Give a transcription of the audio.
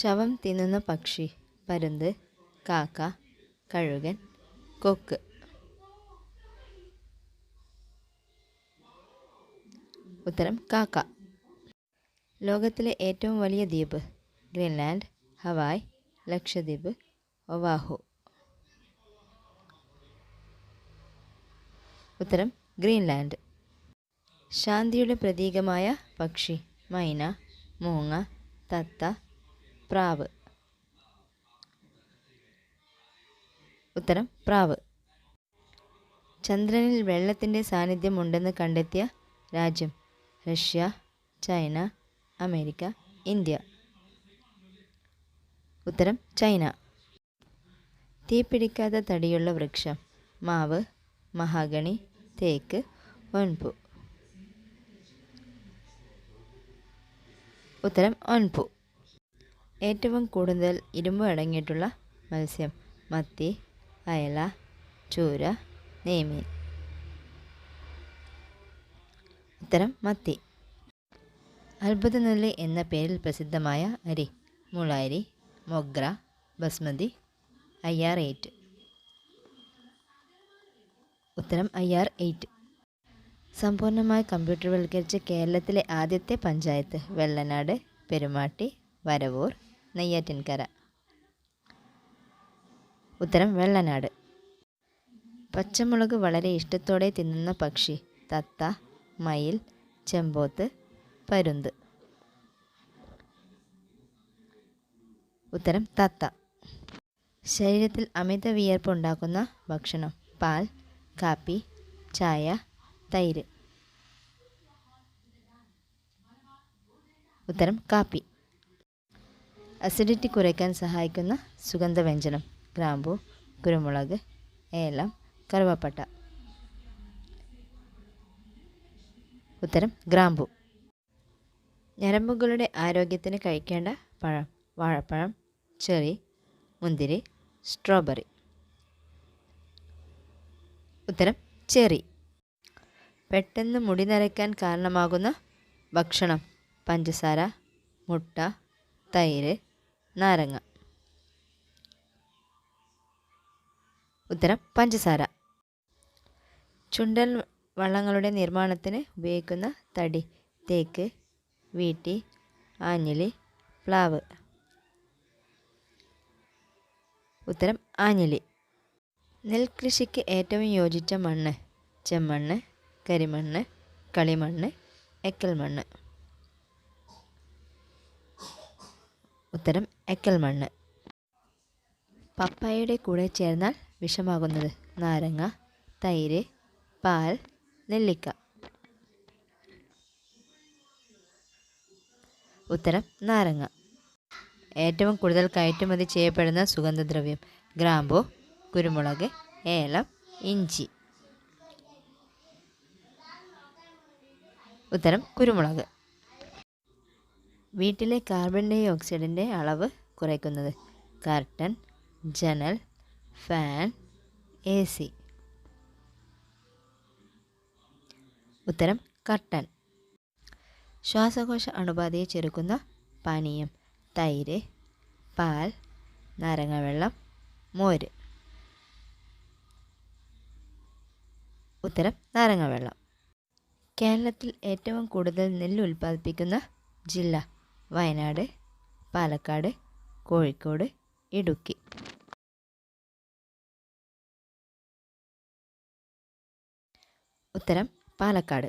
ശവം തിന്നുന്ന പക്ഷി പരുന്ത് കാക്ക കഴുകൻ കൊക്ക്. ഉത്തരം കാക്ക. ലോകത്തിലെ ഏറ്റവും വലിയ ദ്വീപ് ഗ്രീൻലാൻഡ് ഹവായ് ലക്ഷദ്വീപ് ഒവാഹു. ഉത്തരം ഗ്രീൻലാൻഡ്. ശാന്തിയുടെ പ്രതീകമായ പക്ഷി മൈന മൂങ്ങ തത്ത പ്രാവ്. ഉത്തരം പ്രാവ്. ചന്ദ്രനിൽ വെള്ളത്തിന്റെ സാന്നിധ്യം ഉണ്ടെന്ന് കണ്ടെത്തിയ രാജ്യം റഷ്യ ചൈന അമേരിക്ക ഇന്ത്യ. ഉത്തരം ചൈന. തീപിടിക്കാത്ത തടിയുള്ള വൃക്ഷം. മാവ് മഹാഗണി തേക്ക് ഒൻപു ഉത്തരം ഒൻപു ഏറ്റവും കൂടുതൽ ഇരുമ്പ് അടങ്ങിയിട്ടുള്ള മത്സ്യം മത്തി അയല ചൂര നെയ്മീൻ ഉത്തരം മത്തി. അത്ഭുത നെല്ല് എന്ന പേരിൽ പ്രസിദ്ധമായ അരി മുളാരി Mogra basmati I R eight. ഉത്തരം ഐ ആർ എയ്റ്റ്. സമ്പൂർണമായി കമ്പ്യൂട്ടർവൽക്കരിച്ച കേരളത്തിലെ ആദ്യത്തെ പഞ്ചായത്ത് വെള്ളനാട് പെരുമാട്ടി വരവൂർ നെയ്യാറ്റിൻകര. ഉത്തരം വെള്ളനാട്. പച്ചമുളക് വളരെ ഇഷ്ടത്തോടെ തിന്നുന്ന പക്ഷി തത്ത മയിൽ ചെമ്പോത്ത് പരുന്ത്. ഉത്തരം തത്ത. ശരീരത്തിൽ അമിത വിയർപ്പ് ഉണ്ടാക്കുന്ന ഭക്ഷണം പാൽ കാപ്പി ചായ തൈര്. ഉത്തരം കാപ്പി. അസിഡിറ്റി കുറയ്ക്കാൻ സഹായിക്കുന്ന സുഗന്ധവ്യഞ്ജനം ഗ്രാമ്പു കുരുമുളക് ഏലം കറുവപ്പട്ട. ഉത്തരം ഗ്രാമ്പു. ഞരമ്പുകളുടെ ആരോഗ്യത്തിന് കഴിക്കേണ്ട പഴം വാഴപ്പഴം ചെറി മുന്തിരി സ്ട്രോബെറി. ഉത്തരം ചെറി. പെട്ടെന്ന് മുടി നരയ്ക്കാൻ കാരണമാകുന്ന ഭക്ഷണം പഞ്ചസാര മുട്ട തൈര് നാരങ്ങ. ഉത്തരം പഞ്ചസാര. ചുണ്ടൽ വള്ളങ്ങളുടെ നിർമ്മാണത്തിന് ഉപയോഗിക്കുന്ന തടി തേക്ക് വീട്ടി ആഞ്ഞിലി പ്ലാവ്. ഉത്തരം ആഞ്ഞിലി. നെൽകൃഷിക്ക് ഏറ്റവും യോജിച്ച മണ്ണ് ചെമ്മണ്ണ് കരിമണ്ണ് കളിമണ്ണ് എക്കൽ മണ്ണ് ഉത്തരം എക്കൽ മണ്ണ് പപ്പായയുടെ കൂടെ ചേർന്നാൽ വിഷമാകുന്നത് നാരങ്ങ തൈര് പാൽ നെല്ലിക്ക. ഉത്തരം നാരങ്ങ. ഏറ്റവും കൂടുതൽ കയറ്റുമതി ചെയ്യപ്പെടുന്ന സുഗന്ധദ്രവ്യം ഗ്രാമ്പു കുരുമുളക് ഏലം ഇഞ്ചി. ഉത്തരം കുരുമുളക്. വീട്ടിലെ കാർബൺ ഡൈ ഓക്സൈഡിന്റെ അളവ് കുറയ്ക്കുന്നത്. കർട്ടൻ ജനൽ ഫാൻ എ സി ഉത്തരം കർട്ടൻ ശ്വാസകോശ അണുബാധയെ ചെറുക്കുന്ന പാനീയം തൈര് പാൽ നാരങ്ങാവെള്ളം മോര്. ഉത്തരം നാരങ്ങാവെള്ളം. കേരളത്തിൽ ഏറ്റവും കൂടുതൽ നെല്ല് ഉൽപ്പാദിപ്പിക്കുന്ന ജില്ല വയനാട് പാലക്കാട് കോഴിക്കോട് ഇടുക്കി. ഉത്തരം പാലക്കാട്.